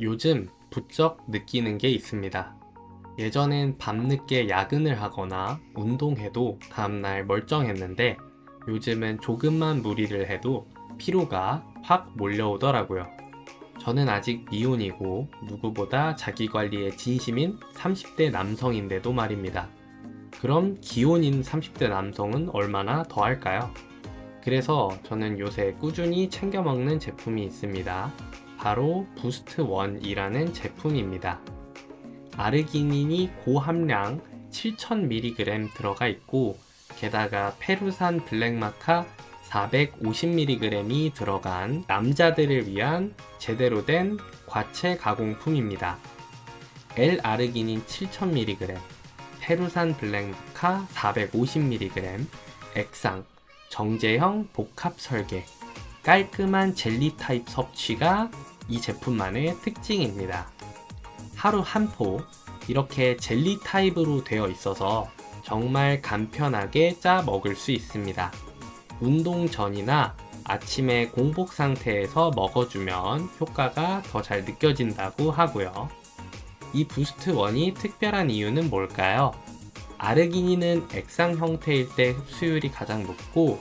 요즘 부쩍 느끼는 게 있습니다. 예전엔 밤늦게 야근을 하거나 운동해도 다음날 멀쩡했는데 요즘은 조금만 무리를 해도 피로가 확 몰려오더라고요. 저는 아직 미혼이고 누구보다 자기 관리에 진심인 30대 남성인데도 말입니다. 그럼 기혼인 30대 남성은 얼마나 더 할까요? 그래서 저는 요새 꾸준히 챙겨 먹는 제품이 있습니다. 바로 부스트 원이라는 제품입니다. 아르기닌이 고함량 7000mg 들어가 있고 게다가 페루산 블랙마카 450mg이 들어간 남자들을 위한 제대로 된 과체 가공품입니다. L-아르기닌 7000mg, 페루산 블랙마카 450mg, 액상, 정제형 복합 설계, 깔끔한 젤리 타입 섭취가 이 제품만의 특징입니다. 하루 한 포, 이렇게 젤리 타입으로 되어 있어서 정말 간편하게 짜 먹을 수 있습니다. 운동 전이나 아침에 공복 상태에서 먹어주면 효과가 더 잘 느껴진다고 하고요. 이 부스트 원이 특별한 이유는 뭘까요? 아르기닌은 액상 형태일 때 흡수율이 가장 높고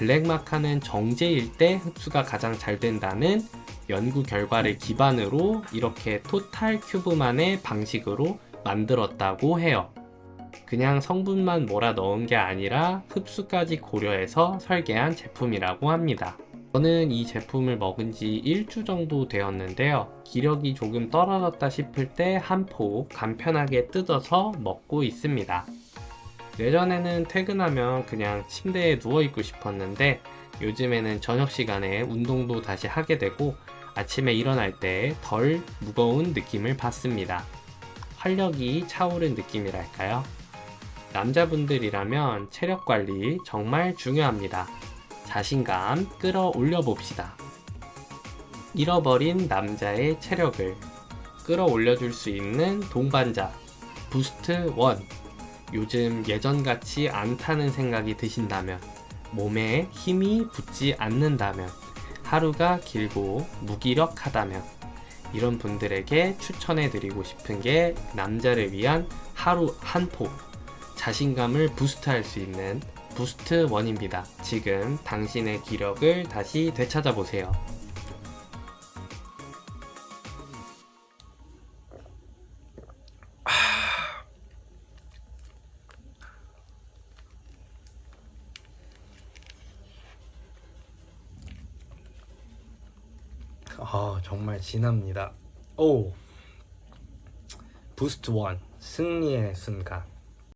블랙마카는 정제일 때 흡수가 가장 잘 된다는 연구 결과를 기반으로 이렇게 토탈 큐브만의 방식으로 만들었다고 해요. 그냥 성분만 몰아 넣은 게 아니라 흡수까지 고려해서 설계한 제품이라고 합니다. 저는 이 제품을 먹은 지 1주 정도 되었는데요. 기력이 조금 떨어졌다 싶을 때 한 포 간편하게 뜯어서 먹고 있습니다. 예전에는 퇴근하면 그냥 침대에 누워있고 싶었는데 요즘에는 저녁 시간에 운동도 다시 하게 되고 아침에 일어날 때 덜 무거운 느낌을 받습니다. 활력이 차오른 느낌이랄까요? 남자분들이라면 체력 관리 정말 중요합니다. 자신감 끌어올려 봅시다. 잃어버린 남자의 체력을 끌어올려 줄 수 있는 동반자 부스트 원. 요즘 예전같이 않다는 생각이 드신다면, 몸에 힘이 붙지 않는다면, 하루가 길고 무기력하다면, 이런 분들에게 추천해 드리고 싶은 게 남자를 위한 하루 한 포, 자신감을 부스트할 수 있는 부스트 원입니다. 지금 당신의 기력을 다시 되찾아보세요. 아 정말 진합니다. 오 부스트 원 승리의 순간